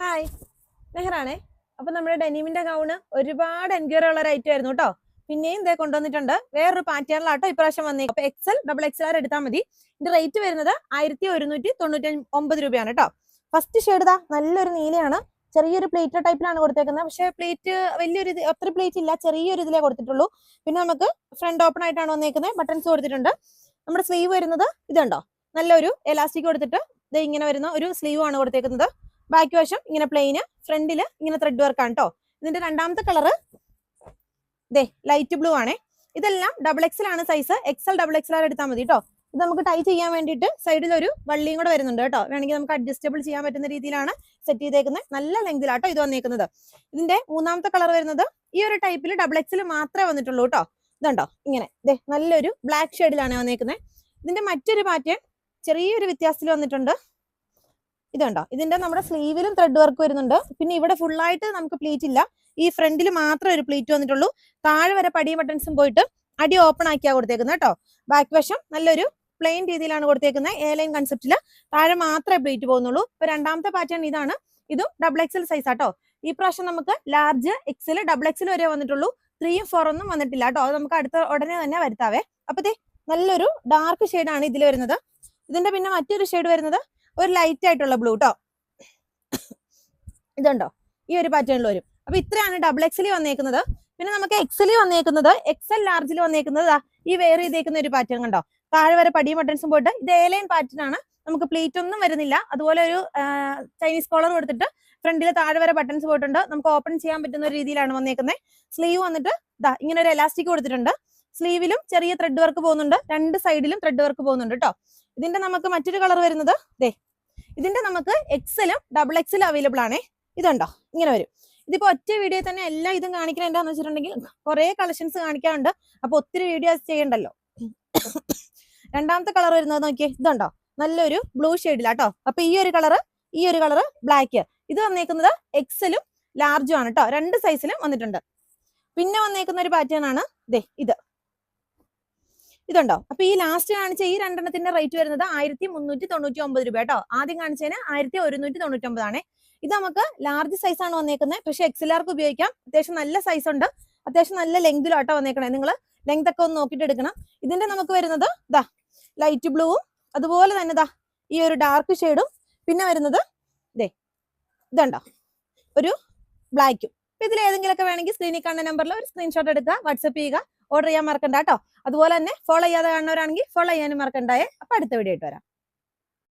Hi മെഹറാണേ. അപ്പൊ നമ്മുടെ ഡെനിമിന്റെ gown ഒരുപാട് എൻക്വയറി ഉള്ള ഒരു ഐറ്റം ആയിരുന്നു കേട്ടോ. പിന്നെയും ഇതേ കൊണ്ടുവന്നിട്ടുണ്ട്. വേറൊരു പാറ്റേണിലാട്ടോ ഇപ്രാവശ്യം വന്നേ. അപ്പൊ എക്സൽ ഡബിൾ എക്സ് ആർ എടുത്താൽ മതി. ഇതിന്റെ റേറ്റ് വരുന്നത് ആയിരത്തി ഒരുന്നൂറ്റി തൊണ്ണൂറ്റി ഒമ്പത് രൂപയാണ് കേട്ടോ. ഫസ്റ്റ് ഷെയ്ഡ് ഇതാ നല്ലൊരു നീലയാണ്. ചെറിയൊരു പ്ലേറ്റ് ടൈപ്പിലാണ് കൊടുത്തേക്കുന്നത്. പക്ഷേ പ്ലേറ്റ് വലിയൊരു ഇത് പ്ലേറ്റ് ഇല്ല. ചെറിയൊരു ഇതിലേ കൊടുത്തിട്ടുള്ളൂ. പിന്നെ നമുക്ക് ഫ്രണ്ട് ഓപ്പൺ ആയിട്ടാണ് വന്നേക്കുന്നത്. ബട്ടൺസ് കൊടുത്തിട്ടുണ്ട്. നമ്മുടെ സ്ലീവ് വരുന്നത് ഇതുണ്ടോ? നല്ലൊരു എലാസ്റ്റിക് കൊടുത്തിട്ട് ഇത് ഇങ്ങനെ വരുന്ന ഒരു സ്ലീവ് ആണ് കൊടുത്തേക്കുന്നത്. ബാക്ക് വശം ഇങ്ങനെ പ്ലെയിന് ഫ്രണ്ടിൽ ഇങ്ങനെ ത്രെഡ് വർക്ക് ആണ് കേട്ടോ ഇതിന്റെ രണ്ടാമത്തെ കളറ് ദേ ലൈറ്റ് ബ്ലൂ ആണേ. ഇതെല്ലാം ഡബിൾ എക്സൽ ആണ് സൈസ് എക്സൽ ഡബിൾ എക്സൽ ആർ എടുത്താൽ മതി കേട്ടോ ഇത് നമുക്ക് ടൈ ചെയ്യാൻ വേണ്ടിയിട്ട് സൈഡിൽ ഒരു വള്ളിയും കൂടെ വരുന്നുണ്ട് കേട്ടോ വേണമെങ്കിൽ നമുക്ക് അഡ്ജസ്റ്റബിൾ ചെയ്യാൻ പറ്റുന്ന രീതിയിലാണ് സെറ്റ് ചെയ്തേക്കുന്നത്. നല്ല ലെങ്തിലാട്ടോ ഇത് വന്നേക്കുന്നത്. ഇതിന്റെ മൂന്നാമത്തെ കളർ വരുന്നത് ഈ ഒരു ടൈപ്പിൽ ഡബിൾ എക്സിൽ മാത്രമേ വന്നിട്ടുള്ളൂ കേട്ടോ ഇതുണ്ടോ? ഇങ്ങനെ. ദേ നല്ലൊരു ബ്ലാക്ക് ഷെയ്ഡിലാണ് വന്നേക്കുന്നത്. ഇതിന്റെ മറ്റൊരു പാറ്റേൺ ചെറിയൊരു വ്യത്യാസത്തിൽ വന്നിട്ടുണ്ട്. ഇതുണ്ടോ? ഇതിന്റെ നമ്മുടെ സ്ലീവിലും ത്രെഡ് വർക്ക് വരുന്നുണ്ട്. പിന്നെ ഇവിടെ ഫുൾ ആയിട്ട് നമുക്ക് പ്ലീറ്റ് ഇല്ല. ഈ ഫ്രണ്ടിൽ മാത്രം ഒരു പ്ലീറ്റ് വന്നിട്ടുള്ളൂ. താഴെ വരെ പടിയും ബട്ടൺസും പോയിട്ട് അടി ഓപ്പൺ ആക്കിയാ കൊടുത്തേക്കുന്നത് കേട്ടോ ബാക്ക് വശം നല്ലൊരു പ്ലെയിൻ രീതിയിലാണ് കൊടുത്തേക്കുന്നത്. എ ലൈൻ കൺസെപ്റ്റിൽ താഴെ മാത്രമേ പ്ലീറ്റ് പോകുന്നുള്ളൂ. ഇപ്പൊ രണ്ടാമത്തെ പാറ്റേൺ ഇതാണ്. ഇതും ഡബിൾ എക്സൽ സൈസ് ആട്ടോ. ഈ പ്രാവശ്യം നമുക്ക് ലാർജ് എക്സൽ ഡബിൾ എക്സൽ വരെ വന്നിട്ടുള്ളൂ. ത്രീയും ഫോർ ഒന്നും വന്നിട്ടില്ല കേട്ടോ അത് നമുക്ക് അടുത്ത ഉടനെ തന്നെ വരുത്താവേ. അപ്പത്തേ നല്ലൊരു ഡാർക്ക് ആണ് ഇതിൽ വരുന്നത്. ഇതിന്റെ പിന്നെ മറ്റൊരു ഷെയ്ഡ് വരുന്നത് ഒരു ലൈറ്റ് ആയിട്ടുള്ള ബ്ലൂ കേട്ടോ ഇതുണ്ടോ? ഈ ഒരു പാറ്റേണിൽ വരും. അപ്പൊ ഇത്രയാണ് ഡബിൾ എക്സിൽ വന്നേക്കുന്നത്. പിന്നെ നമുക്ക് എക്സിൽ വന്നേക്കുന്നത് എക്സൽ ലാർജിൽ വന്നേക്കുന്നത് ഈ വെയർ ചെയ്തേക്കുന്ന ഒരു പാറ്റേൺ കണ്ടോ? താഴെ വരെ പടിയും ബട്ടൺസും പോയിട്ട് ഇത് ഏലൈൻ പാറ്റേൺ ആണ്. നമുക്ക് പ്ലേറ്റ് ഒന്നും വരുന്നില്ല. അതുപോലെ ഒരു ചൈനീസ് കോളർ കൊടുത്തിട്ട് ഫ്രണ്ടിൽ താഴെ വരെ ബട്ടൺസ് പോയിട്ടുണ്ട്. നമുക്ക് ഓപ്പൺ ചെയ്യാൻ പറ്റുന്ന ഒരു രീതിയിലാണ് വന്നേക്കുന്നത്. സ്ലീവ് വന്നിട്ട് ദാ ഇങ്ങനെ ഒരു എലാസ്റ്റിക് കൊടുത്തിട്ടുണ്ട്. സ്ലീവിലും ചെറിയ ത്രെഡ് വർക്ക് പോകുന്നുണ്ട്. രണ്ട് സൈഡിലും ത്രെഡ് വർക്ക് പോകുന്നുണ്ട് കേട്ടോ ഇതിന്റെ നമുക്ക് മറ്റൊരു കളർ വരുന്നത് ദേ ഇതിന്റെ നമുക്ക് എക്സലും ഡബിൾ എക്സലും അവൈലബിൾ ആണേ. ഇതുണ്ടോ? ഇങ്ങനെ വരും. ഇതിപ്പോ ഒറ്റ വീഡിയോ തന്നെ എല്ലാം ഇതും കാണിക്കണം എന്താന്ന് വെച്ചിട്ടുണ്ടെങ്കിൽ കുറെ കളക്ഷൻസ് കാണിക്കാറുണ്ട് അപ്പൊ ഒത്തിരി വീഡിയോസ് ചെയ്യണ്ടല്ലോ. രണ്ടാമത്തെ കളർ വരുന്നത് നോക്കിയേ ഇതുണ്ടോ? നല്ലൊരു ബ്ലൂ ഷെയ്ഡിലാട്ടോ അപ്പൊ ഈ ഒരു കളറ് ഈ ഒരു കളറ് ബ്ലാക്ക് ഇത് വന്നേക്കുന്നത് എക്സലും ലാർജും ആണ് കേട്ടോ രണ്ട് സൈസിലും വന്നിട്ടുണ്ട്. പിന്നെ വന്നേക്കുന്ന ഒരു പാറ്റേൺ ആണ് ദേ ഇത്. ഇതുണ്ടോ? അപ്പൊ ഈ ലാസ്റ്റ് കാണിച്ച ഈ രണ്ടെണ്ണത്തിന്റെ റേറ്റ് വരുന്നത് ആയിരത്തി മുന്നൂറ്റി തൊണ്ണൂറ്റി ഒമ്പത് രൂപ കേട്ടോ. ആദ്യം കാണിച്ചതിന് ആയിരത്തി ഒരുന്നൂറ്റി തൊണ്ണൂറ്റി ഒമ്പതാണ് ഇത് നമുക്ക് ലാർജ് സൈസ് ആണ് വന്നേക്കുന്നത് പക്ഷെ എക്സിലാർക്ക് ഉപയോഗിക്കാം. അത്യാവശ്യം നല്ല സൈസ് ഉണ്ട്. അത്യാവശ്യം നല്ല ലെങ്തിലാട്ടോ വന്നേക്കണേ. നിങ്ങൾ ലെങ്ത് ഒക്കെ ഒന്ന് നോക്കിയിട്ട് എടുക്കണം. ഇതിന്റെ നമുക്ക് വരുന്നത് ദാ ലൈറ്റ് ബ്ലൂവും അതുപോലെ തന്നെ ദാ ഈ ഒരു ഡാർക്ക് ഷെയ്ഡും പിന്നെ വരുന്നത് ഇതേ ഇതുണ്ടോ? ഒരു ബ്ലാക്കും ഇതിൽ ഏതെങ്കിലുമൊക്കെ വേണമെങ്കിൽ സ്ക്രീനിൽ കാണുന്ന നമ്പറിൽ ഒരു സ്ക്രീൻഷോട്ട് എടുക്കുക വാട്സപ്പ് ചെയ്യുക. ഓർഡർ ചെയ്യാൻ മറക്കണ്ട കേട്ടോ. അതുപോലെ തന്നെ ഫോളോ ചെയ്യാതെ കാണുന്നവരാണെങ്കിൽ ഫോളോ ചെയ്യാനും മറക്കണ്ടായേ അപ്പൊ അടുത്ത വീഡിയോ ആയിട്ട് വരാം.